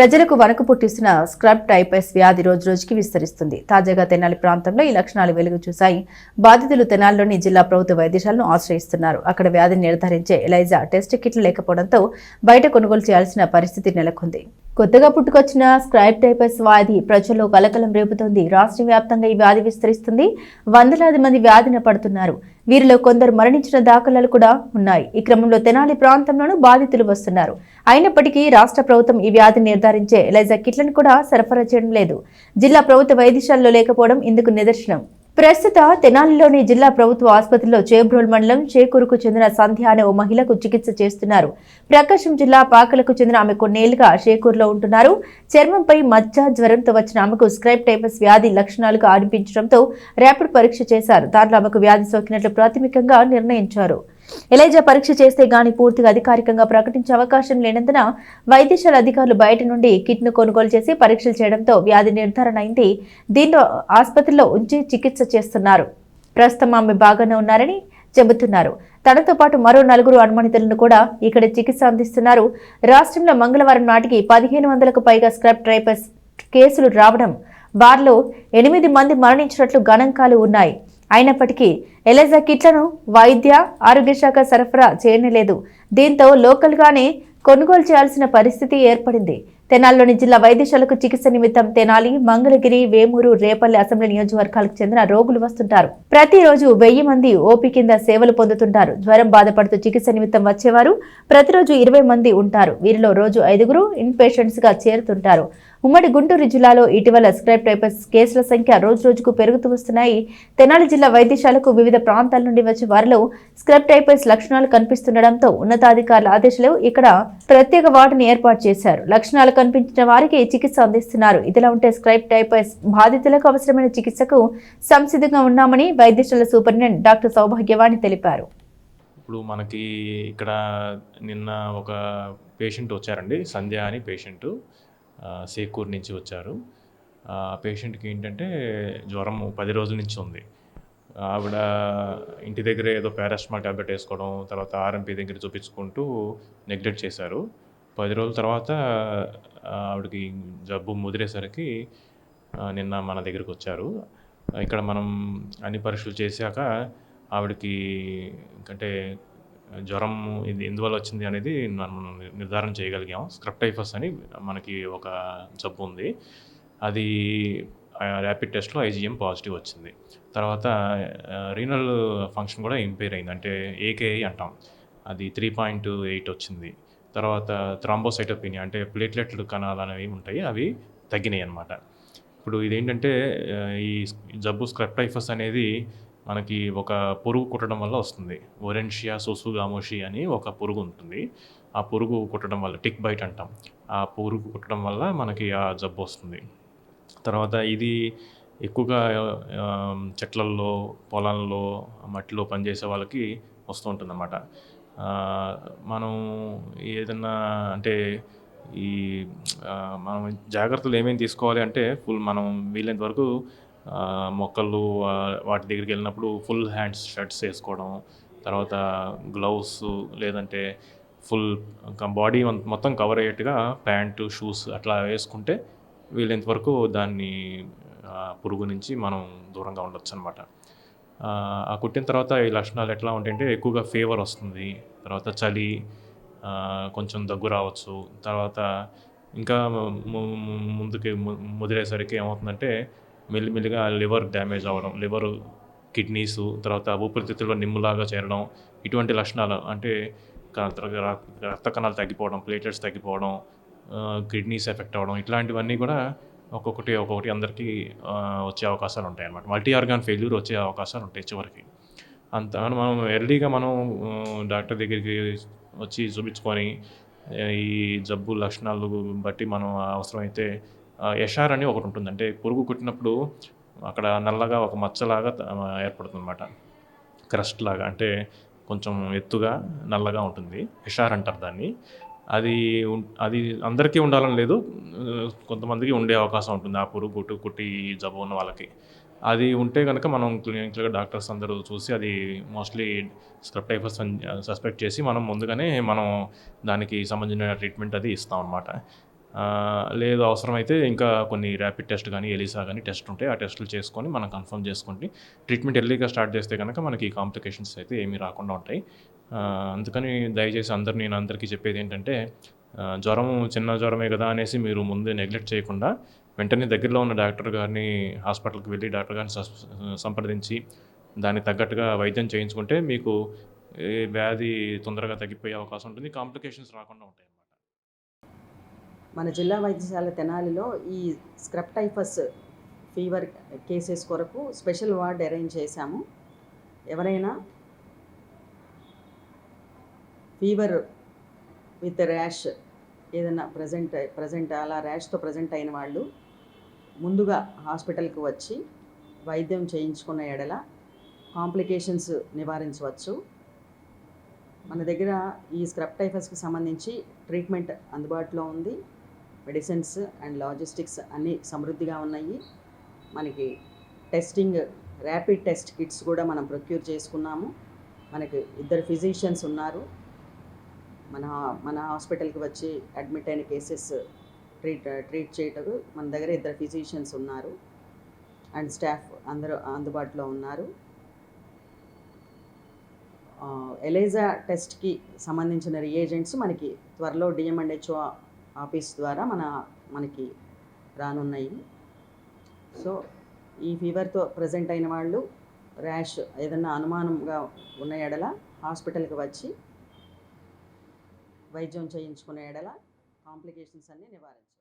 ప్రజలకు వణుకు పుట్టిస్తున్న scrub typhus వ్యాధి రోజు రోజుకి విస్తరిస్తుంది. తాజాగా తెనాలి ప్రాంతంలో ఈ లక్షణాలు వెలుగు చూశాయి. బాధితులు తెనాలిలోని జిల్లా ప్రభుత్వ వైద్యశాలను ఆశ్రయిస్తున్నారు. అక్కడ వ్యాధిని నిర్ధారించే ఎలైజా టెస్ట్ కిట్లు లేకపోవడంతో బయట కొనుగోలు చేయాల్సిన పరిస్థితి నెలకొంది. కొత్తగా పుట్టుకొచ్చిన స్క్రైబ్ టైపస్ వ్యాధి ప్రజల్లో కలకలం రేపుతోంది. రాష్ట్ర వ్యాప్తంగా ఈ వ్యాధి విస్తరిస్తుంది. వందలాది మంది వ్యాధిన పడుతున్నారు. వీరిలో కొందరు మరణించిన దాఖలాలు కూడా ఉన్నాయి. ఈ క్రమంలో తెనాలి ప్రాంతంలోనూ బాధితులు వస్తున్నారు. అయినప్పటికీ రాష్ట్ర ప్రభుత్వం ఈ వ్యాధిని నిర్ధారించే ఎలైజా కిట్లను కూడా సరఫరా చేయడం లేదు. జిల్లా ప్రభుత్వ వైద్యశాలలో లేకపోవడం ఇందుకు నిదర్శనం. ప్రస్తుత తెనాలిలోని జిల్లా ప్రభుత్వ ఆసుపత్రిలో చేబ్రోల్ మండలం చేకూరుకు చెందిన సంధ్య అనే ఓ మహిళకు చికిత్స చేస్తున్నారు. ప్రకాశం జిల్లా పాకలకు చెందిన ఆమె కొన్నేళ్ళుగా షేకూరులో ఉంటున్నారు. చర్మంపై మచ్చ జ్వరంతో వచ్చిన ఆమెకు స్క్రైబ్ టైపస్ వ్యాధి లక్షణాలుగా అనిపించడంతో ర్యాపిడ్ పరీక్ష చేశారు. దాంట్లో ఆమెకు వ్యాధి సోకినట్లు ప్రాథమికంగా నిర్ణయించారు. ఎలైజా పరీక్ష చేస్తే గాని పూర్తిగా అధికారికంగా ప్రకటించే అవకాశం లేనందున వైద్యశాల అధికారులు బయట నుండి కిట్ను కొనుగోలు చేసి పరీక్షలు చేయడంతో వ్యాధి నిర్ధారణ అయింది. దీంతో ఆసుపత్రిలో ఉంచి చికిత్స చేస్తున్నారు. ప్రస్తుతం ఆమె బాగానే ఉన్నారని చెబుతున్నారు. తనతో పాటు మరో నలుగురు అనుమానితులను కూడా ఇక్కడ చికిత్స అందిస్తున్నారు. రాష్ట్రంలో మంగళవారం నాటికి పదిహేను వందలకు పైగా స్క్రబ్ ట్రైపస్ కేసులు రావడం వారిలో ఎనిమిది మంది మరణించినట్లు గణాంకాలు ఉన్నాయి. అయినప్పటికీ ఎలెజా కిట్లను వైద్య ఆరోగ్య శాఖ సరఫరా చేయనలేదు. దీంతో లోకల్గానే కొనుగోలు చేయాల్సిన పరిస్థితి ఏర్పడింది. తెనాలిలోని జిల్లా వైద్యశాలకు చికిత్స నిమిత్తం తెనాలి మంగళగిరి వేమూరు రేపల్లి అసెంబ్లీ నియోజకవర్గాలకు చెందిన రోగులు వస్తుంటారు. ప్రతిరోజు వెయ్యి మంది ఓపీ కింద సేవలు పొందుతుంటారు. జ్వరం బాధపడుతూ చికిత్స నిమిత్తం వచ్చేవారు. ప్రతిరోజు ఇరవై మంది ఉంటారు. వీరిలో రోజు ఐదుగురు ఇన్పేషెంట్స్గా చేరుతుంటారు. ఉమ్మడి గుంటూరు జిల్లాలో ఇటీవల స్క్రైబ్ టైపస్ కేసుల సంఖ్య రోజు రోజుకు పెరుగుతూ వస్తున్నాయి. తెనాలి జిల్లా వైద్యశాలకు వివిధ ప్రాంతాల నుండి వచ్చే వారిలో స్క్రైబ్ టైపస్ లక్షణాలు కనిపిస్తుండటంతో ఉన్నతాధికారుల ఆదేశాలు ఇక్కడ ప్రత్యేక వార్డుని ఏర్పాటు చేశారు. లక్షణాలు కనిపించిన వారికి చికిత్స అందిస్తున్నారు. ఇదిలా ఉంటే స్క్రైబ్ టైపస్ బాధితులకు అవసరమైన చికిత్సకు సంసిద్ధంగా ఉన్నామని వైద్యశాల సూపరింటెండెంట్ డాక్టర్ సౌభాగ్యవాణి తెలిపారు. ఇప్పుడు మనకి ఇక్కడ నిన్న ఒక పేషెంట్ వచ్చారండి. సంధ్య అని పేషెంట్. సేకూర్ నుంచి వచ్చారు. పేషెంట్కి ఏంటంటే జ్వరం పది రోజుల నుంచి ఉంది. ఆవిడ ఇంటి దగ్గర ఏదో పారాస్టమాల్ ట్యాబ్లెట్ వేసుకోవడం తర్వాత ఆర్ఎంపీ దగ్గర చూపించుకుంటూ నెగ్లెక్ట్ చేశారు. పది రోజుల తర్వాత ఆవిడకి జబ్బు ముదిరేసరికి నిన్న మన దగ్గరికి వచ్చారు. ఇక్కడ మనం అన్ని పరీక్షలు చేశాక ఆవిడకి అంటే జ్వరం ఇది ఎందువల్ల వచ్చింది అనేది మనం నిర్ధారణ చేయగలిగాం స్క్రప్టైఫస్ అని మనకి ఒక జబ్బు ఉంది. అది ర్యాపిడ్ టెస్ట్లో ఐజీఎం పాజిటివ్ వచ్చింది. తర్వాత రీనల్ ఫంక్షన్ కూడా ఇంపేర్ అయింది. అంటే ఏకేఐ అంటాం. అది త్రీ పాయింట్ ఎయిట్ వచ్చింది. తర్వాత థ్రాంబోసైటోపీనియా అంటే ప్లేట్లెట్లు కణాలు అనేవి ఉంటాయి. అవి తగ్గినాయి అనమాట ఇప్పుడు ఇదేంటంటే ఈ జబ్బు స్క్రప్టైఫస్ అనేది మనకి ఒక పురుగు కుట్టడం వల్ల వస్తుంది. ఒరెన్షియా సోసుగామోషి అని ఒక పురుగు ఉంటుంది. ఆ పురుగు కుట్టడం వల్ల టిక్ బైట్ అంటాం. ఆ పురుగు కుట్టడం వల్ల మనకి ఆ జబ్బు వస్తుంది. తర్వాత ఇది ఎక్కువగా చెట్లల్లో పొలాల్లో మట్టిలో పనిచేసే వాళ్ళకి వస్తూ ఉంటుందన్నమాట. మనం ఏదన్నా అంటే ఈ మనం జాగ్రత్తలు ఏమేమి తీసుకోవాలి అంటే ఫుల్ మనం వీలైనంత వరకు మొక్కలు వాటి దగ్గరికి వెళ్ళినప్పుడు ఫుల్ హ్యాండ్స్ షర్ట్స్ వేసుకోవడం తర్వాత గ్లౌస్ లేదంటే ఫుల్ బాడీ మొత్తం కవర్ అయ్యేట్టుగా ప్యాంటు షూస్ అట్లా వేసుకుంటే వీలైనంతవరకు దాన్ని పురుగు నుంచి మనం దూరంగా ఉండొచ్చు అనమాట ఆ కుట్టిన తర్వాత ఈ లక్షణాలు ఎట్లా ఉంటాయంటే ఎక్కువగా ఫీవర్ వస్తుంది తర్వాత చలి కొంచెం దగ్గు రావచ్చు తర్వాత ఇంకా ముందుకి ముదిరేసరికి ఏమవుతుందంటే మెల్లిమెల్లిగా లివర్ డ్యామేజ్ అవ్వడం లివర్ కిడ్నీస్ తర్వాత ఊపిరితిత్తుల్లో నిమ్ములాగా చేరడం ఇటువంటి లక్షణాలు అంటే రక్త కణాలు తగ్గిపోవడం ప్లేటెట్స్ తగ్గిపోవడం కిడ్నీస్ ఎఫెక్ట్ అవ్వడం ఇట్లాంటివన్నీ కూడా ఒక్కొక్కటి ఒక్కొక్కటి అందరికీ వచ్చే అవకాశాలు ఉంటాయి అన్నమాట మల్టీ ఆర్గాన్ ఫెయిల్యూర్ వచ్చే అవకాశాలు ఉంటాయి చివరికి. అంత మనం ఎర్లీగా మనం డాక్టర్ దగ్గరికి వచ్చి చూపించుకొని ఈ జబ్బు లక్షణాలు బట్టి మనం అవసరమైతే ఎషార్ అని ఒకటి ఉంటుంది అంటే పురుగు కుట్టినప్పుడు అక్కడ నల్లగా ఒక మచ్చలాగా ఏర్పడుతుంది అనమాట క్రస్ట్ లాగా అంటే కొంచెం ఎత్తుగా నల్లగా ఉంటుంది. ఎషార్ అంటారు దాన్ని. అది అది అందరికీ ఉండాలని లేదు. కొంతమందికి ఉండే అవకాశం ఉంటుంది ఆ పురుగు కుట్టు కుట్టి జబ్బు ఉన్న వాళ్ళకి. అది ఉంటే కనుక మనం క్లినికల్గా డాక్టర్స్ అందరూ చూసి అది మోస్ట్లీ స్క్రిప్టైఫస్ అని సస్పెక్ట్ చేసి మనం ముందుగానే మనం దానికి సంబంధించిన ట్రీట్మెంట్ అది ఇస్తాం అనమాట లేదు అవసరమైతే ఇంకా కొన్ని ర్యాపిడ్ టెస్ట్ కానీ ఎలిసా కానీ టెస్ట్ ఉంటాయి ఆ టెస్టులు చేసుకొని మనం కన్ఫర్మ్ చేసుకుని ట్రీట్మెంట్ ఎర్లీగా స్టార్ట్ చేస్తే కనుక మనకి కాంప్లికేషన్స్ అయితే ఏమీ రాకుండా ఉంటాయి. అందుకని దయచేసి అందరు నేను అందరికీ చెప్పేది ఏంటంటే జ్వరం చిన్న జ్వరమే కదా అనేసి మీరు ముందే నెగ్లెక్ట్ చేయకుండా వెంటనే దగ్గరలో ఉన్న డాక్టర్ గారిని హాస్పిటల్కి వెళ్ళి డాక్టర్ గారిని సంప్రదించి దానికి తగ్గట్టుగా వైద్యం చేయించుకుంటే మీకు ఏ వ్యాధి తొందరగా తగ్గిపోయే అవకాశం ఉంటుంది. కాంప్లికేషన్స్ రాకుండా ఉంటాయి. మన జిల్లా వైద్యశాల తెనాలిలో ఈ స్క్రబ్ టైఫస్ ఫీవర్ కేసెస్ కొరకు స్పెషల్ వార్డ్ అరేంజ్ చేశాము. ఎవరైనా ఫీవర్ విత్ ర్యాష్ ఏదైనా ప్రజెంట్ ప్రజెంట్ అలా ర్యాష్తో ప్రజెంట్ అయిన వాళ్ళు ముందుగా హాస్పిటల్కి వచ్చి వైద్యం చేయించుకున్న ఎడల కాంప్లికేషన్స్ నివారించవచ్చు. మన దగ్గర ఈ స్క్రబ్ టైఫస్కి సంబంధించి ట్రీట్మెంట్ అందుబాటులో ఉంది. మెడిసిన్స్ అండ్ లాజిస్టిక్స్ అన్నీ సమృద్ధిగా ఉన్నాయి. మనకి టెస్టింగ్ ర్యాపిడ్ టెస్ట్ కిట్స్ కూడా మనం ప్రొక్యూర్ చేసుకున్నాము. మనకి ఇద్దరు ఫిజిషియన్స్ ఉన్నారు. మన మన హాస్పిటల్కి వచ్చి అడ్మిట్ అయిన కేసెస్ ట్రీట్ ట్రీట్ చేయటకు మన దగ్గర ఇద్దరు ఫిజిషియన్స్ ఉన్నారు. అండ్ స్టాఫ్ అందరూ అందుబాటులో ఉన్నారు. ఎలైజా టెస్ట్కి సంబంధించిన రియేజెంట్స్ మనకి త్వరలో డిఎంఎండ్హెచ్ఓ ఆఫీస్ ద్వారా మన మనకి రానున్నాయి. సో ఈ ఫీవర్తో ప్రజెంట్ అయిన వాళ్ళు ర్యాష్ ఏదన్నా అనుమానంగా ఉన్న ఎడల హాస్పిటల్కి వచ్చి వైద్యం చేయించుకునే ఎడల కాంప్లికేషన్స్ అన్నీ నివారించాలి.